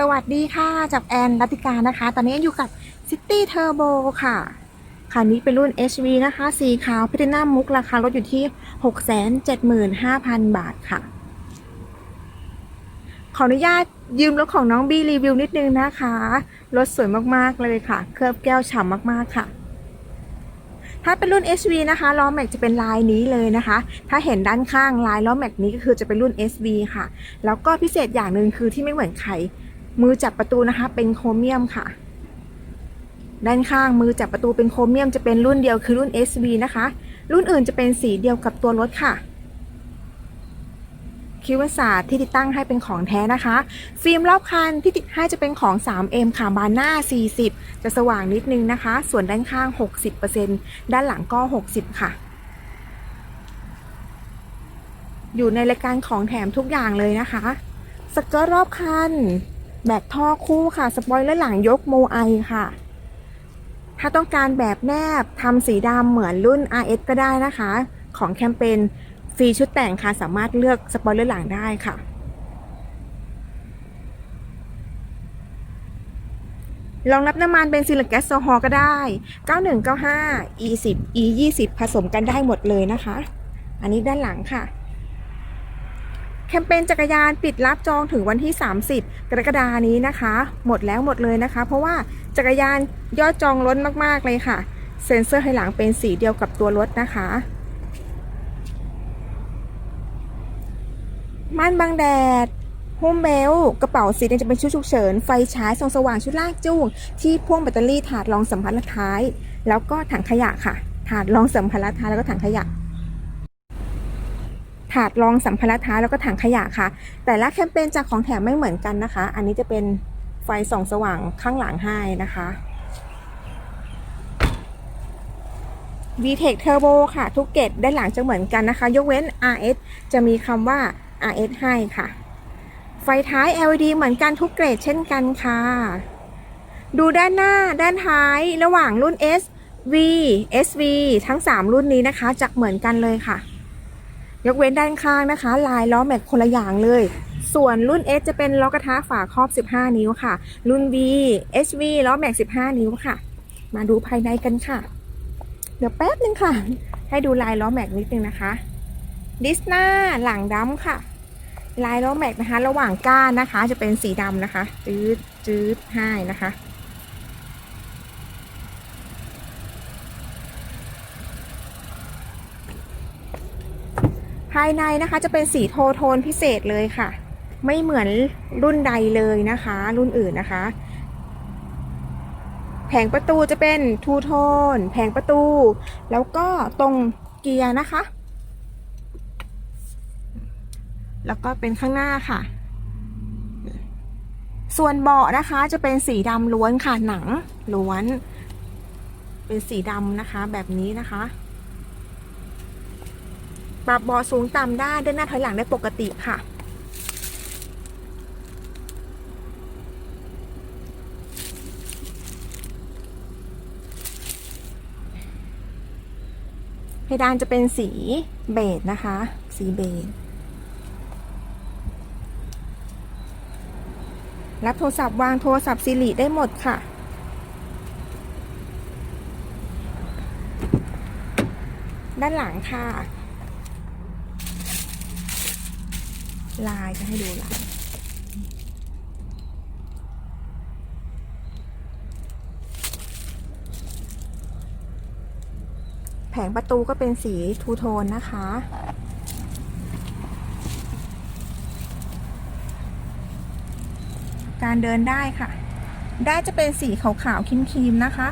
สวัสดีค่ะจากแอนรัติการนะคะ ตอนนี้อยู่กับ City Turbo ค่ะคันนี้เป็นรุ่น HV นะคะ สีขาวพิจนามุกราคารถอยู่ที่ 675,000 บาทค่ะ ขออนุญาตยืมรถของน้องบีรีวิวนิดนึงนะคะ รถสวยมากๆเลยค่ะ เคลือบแก้วฉ่ำมากๆค่ะ ถ้าเป็นรุ่น HV นะคะล้อแม็กจะเป็นลายนี้เลยนะคะ ถ้าเห็นด้านข้างลายล้อแม็กนี้ก็คือจะเป็นรุ่น SV ค่ะ แล้วก็พิเศษอย่างหนึ่งคือที่ไม่เหมือนใคร มือจับประตูนะคะ เป็นโครเมียมค่ะ ด้านข้างมือจับประตูเป็นโครเมียมจะเป็นรุ่นเดียวคือรุ่น SV นะคะ รุ่นอื่นจะเป็นสีเดียวกับตัวรถค่ะ คิวศาสตร์ที่ติดตั้งให้เป็นของแท้นะคะ ฟิล์มรอบคันที่ติดให้จะเป็นของ 3M ค่ะบานหน้า 40 จะสว่างนิดนึงนะคะ ส่วนด้านข้าง 60%ด้านหลังก็ 60 ค่ะอยู่ในรายการของแถมทุกอย่างเลยนะคะ สเกิร์ตรอบคัน แบกท่อคู่ค่ะ สปอยเลอร์หลังยกโมไอค่ะ ถ้าต้องการแบบแนบทำสีดำเหมือนรุ่น RS ก็ได้นะคะ ของแคมเปญฟรีชุดแต่งค่ะ สามารถเลือกสปอยเลอร์หลังได้ค่ะรองรับน้ำมันเบนซินหรือแก๊สโซฮอล์ก็ได้ 9195 E10 E20 ผสมกันได้หมดเลยนะคะ อันนี้ด้านหลังค่ะ แคมเปญจักรยานปิดรับจองถึงวันที่ 30 กรกฎานี้นะคะ หมดแล้วหมดเลยนะคะ เพราะว่าจักรยานยอดจองล้นมากๆเลยค่ะ เซ็นเซอร์ให้หลังเป็นสีเดียวกับตัวรถนะคะม่านบังแดดหุ้มเบลกระเป๋าสีแดงจะเป็นชุดฉุกเฉิน ไฟฉายส่องสว่างชุดลากจูง ที่พ่วงแบตเตอรี่ถาดรองสัมภาระท้าย แล้วก็ถังขยะค่ะ ถาดรองสัมภาระท้ายแล้วก็ถังขยะ ถาดรองสัมภาระท้ายแล้วก็ถังขยะค่ะ แต่ละแคมเปญจากของแถมไม่เหมือนกันนะคะ อันนี้จะเป็นไฟส่องสว่างข้างหลังให้นะคะ VTEC Turbo ค่ะ ทุกเกตด้านหลังจะเหมือนกันนะคะ ยกเว้น RS จะมีคำว่า RS ให้ค่ะ ไฟท้าย LED เหมือนกันทุกเกรดเช่นกันค่ะ ดูด้านหน้าด้านท้ายระหว่างรุ่น S V SV ทั้ง 3 รุ่นนี้นะคะจะเหมือนกันเลยค่ะ ยกเว้นด้านข้างนะคะ ลายล้อแม็กคนละอย่างเลย ส่วนรุ่น S จะเป็นล้อกระทะฝาครอบ 15 นิ้วค่ะ รุ่น V SV ล้อแม็ก 15 นิ้วค่ะ มาดูภายในกันค่ะ เดี๋ยวแป๊บนึงค่ะ ให้ดูลายล้อแม็กนิดนึงนะคะดิสหน้าหลังดำค่ะ ลายล้อแม็กนะคะ ระหว่างก้านนะคะ จะเป็นสีดำนะคะจืดจืดให้นะคะ ภายในนะคะจะเป็นสีโทโทนพิเศษเลยค่ะ ไม่เหมือนรุ่นใดเลยนะคะ รุ่นอื่นนะคะ แผงประตูจะเป็นทูโทน แผงประตู แล้วก็ตรงเกียร์นะคะ แล้วก็เป็นข้างหน้าค่ะ ส่วนเบาะนะคะจะเป็นสีดำล้วนค่ะหนังล้วน เป็นสีดำนะคะแบบนี้นะคะ ปรับเบาะสูงต่ำได้เดินหน้าถอยหลังได้ปกติค่ะเพดานจะเป็นสีเบจนะคะ สีเบจรับโทรศัพท์วางโทรศัพท์ซิริได้หมดค่ะ ด้านหลังค่ะ ลายจะให้ดูลายแผงประตูก็เป็นสีทูโทนนะคะการเดินได้ค่ะ ได้จะเป็นสีขาวๆครีมๆนะคะ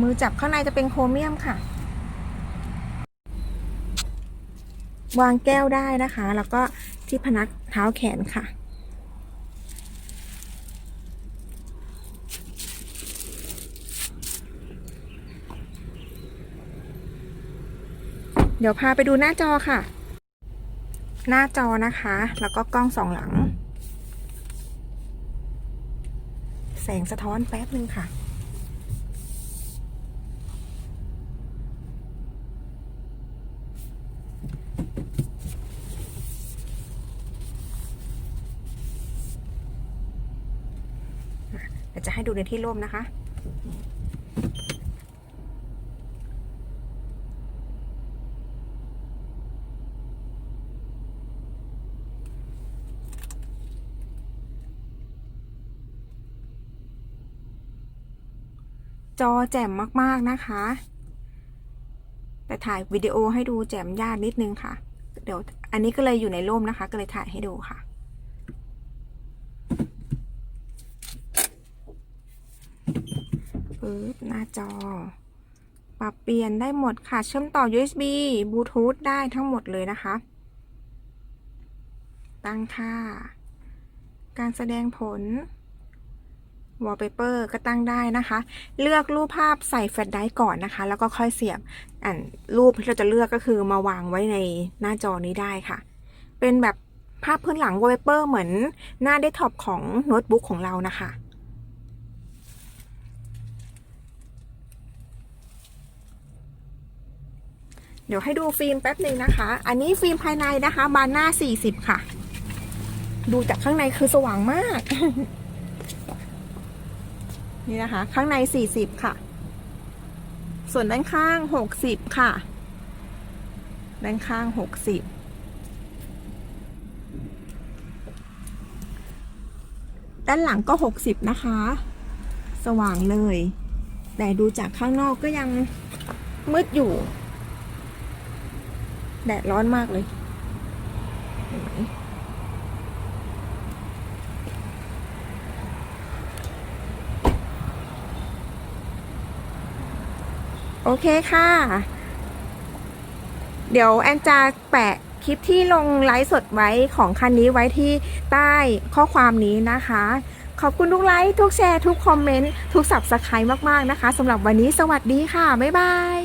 มือจับข้างในจะเป็นโครเมียมค่ะ วางแก้วได้นะคะ แล้วก็ที่พนักเท้าแขนค่ะ เดี๋ยวพาไปดูหน้าจอค่ะ หน้าจอนะคะ แล้วก็กล้องสองหลัง แสงสะท้อนแป๊บนึงค่ะ อาจจะให้ดูในที่ร่มนะคะ จอแจ่มมากๆนะคะ แต่ถ่ายวิดีโอให้ดูแจ่มยากนิดนึงค่ะ เดี๋ยวอันนี้ก็เลยอยู่ในร่มนะคะ ก็เลยถ่ายให้ดูค่ะ ปึ๊บหน้าจอ ปรับเปลี่ยนได้หมดค่ะ เชื่อมต่อ USB บลูทูธได้ทั้งหมดเลยนะคะ ตั้งค่า การแสดงผล wallpaper ก็ตั้งได้นะคะ เลือกรูปภาพใส่แฟลชไดรฟ์ก่อนนะคะ แล้วก็ค่อยเสียบอันรูปที่เราจะเลือกก็คือมาวางไว้ในหน้าจอนี้ได้ค่ะ เป็นแบบภาพพื้นหลัง wallpaper เหมือนหน้าเดสก์ท็อปของโน้ตบุ๊กของเรานะคะ เดี๋ยวให้ดูฟิล์มแป๊บหนึ่งนะคะ อันนี้ฟิล์มภายในนะคะ บานหน้า 40 ค่ะ ดูจากข้างในคือสว่างมาก นี่นะคะ ข้างใน 40 ค่ะ ส่วนด้านข้าง 60 ค่ะ ด้านข้าง 60ด้านหลังก็ 60 นะคะ สว่างเลย แต่ดูจากข้างนอกก็ยังมืดอยู่ แดดร้อนมากเลยเห็นไหมโอเคค่ะ เดี๋ยวแอนจะแปะคลิปที่ลงไลฟ์สดไว้ของคันนี้ไว้ที่ใต้ข้อความนี้นะคะ ขอบคุณทุกไลค์ ทุกแชร์ ทุกคอมเมนต์ ทุกสับสไครต์มาก ๆ นะคะสำหรับวันนี้สวัสดีค่ะ บ๊ายบาย